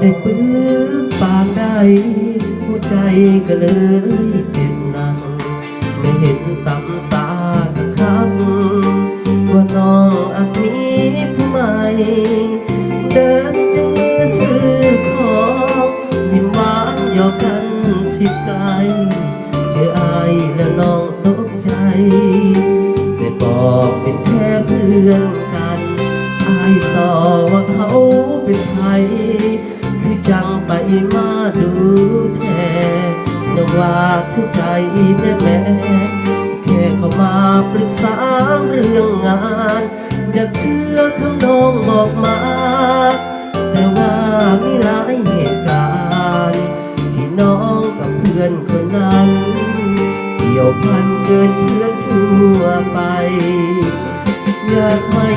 ได้ปื้อปานใดหัวใจก็เลยเจ็บหนักไม่เห็นตำตากับคักว่าน้องอาจมีผู้ใหม่เดินจังมือซื้อของยิ้มหวานหยอกกันชิดไกลเจออายแล้วน้องตกใจ แต่บอกเป็นแค่เพื่อนกัน อายสอว่าเขาเป็นใคร มาดูแท้น้องว่าชื่ใจแม่แม่แค่เขามาปรึกษาเรื่องงาน อยากเชื่อคำน้องบอกมา แต่ว่ามีหลายเหตุการณ์ที่น้องกับเพื่อนคนนั้นเกี่ยวพันเกินเพื่อนทั่วไป อยากให้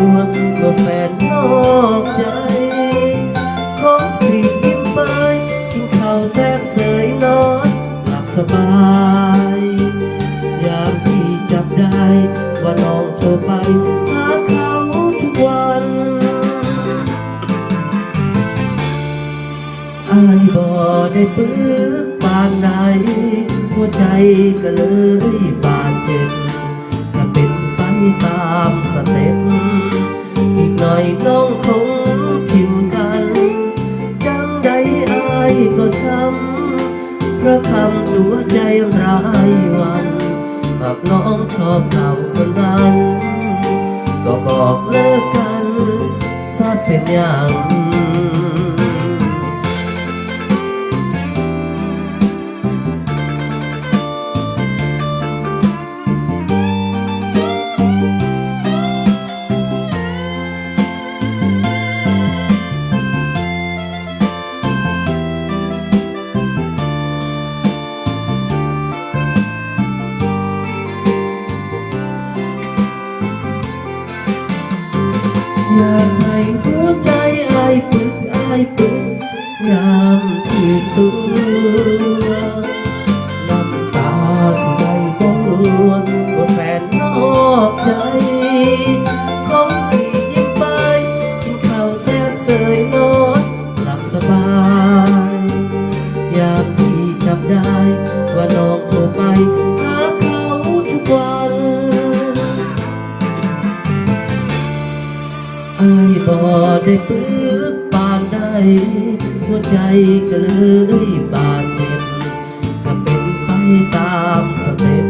วว่าแฟนนอกใจ ของสิยิ้มไปกินข้าวแซ่บเสยนอนหลับสบายยามที่จับได้ว่าน้องโทรไปหาเขาทุกวัน อายบ่ได้ปึกปานใดหัวใจก็เลยบาดเจ็บ ตามสเต็ปอีกหน่อยน้องคงทิมกันจังใดอายก็ช้ำเพราะคำตัวใจรายวันหากน้องชอบเขาคนนั้น ก็บอกเลิกกันซะเป็นอย่าง อยากให้หัวใจอายปึกอายปึกยามที่ตัวน้ำตาสิได้บ่ล้วนว่าแฟนนอกใจคงสิยิ้มไปกินข้าวแซ่บเสยนอนหลับสบาย ยามที่จับได้ อายบ่ได้ปึกปานใดหัวใจก็เลยบาดเจ็บถ้าเป็นไปตามสเต็ป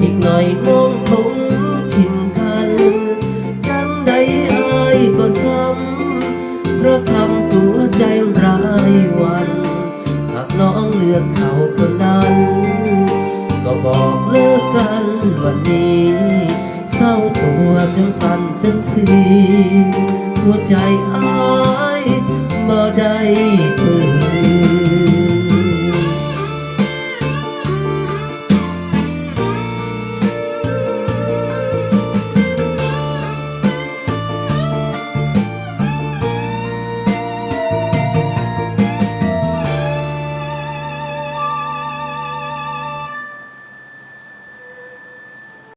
อีกหน่อยน้องคงชินกันจังใดอายก็ซ้ำเพราะคำตัวใจรายวัน หากน้องเลือกเขาคนนั้น ก็บอกเลิก จังสั่นจังสีหัวใจอ้า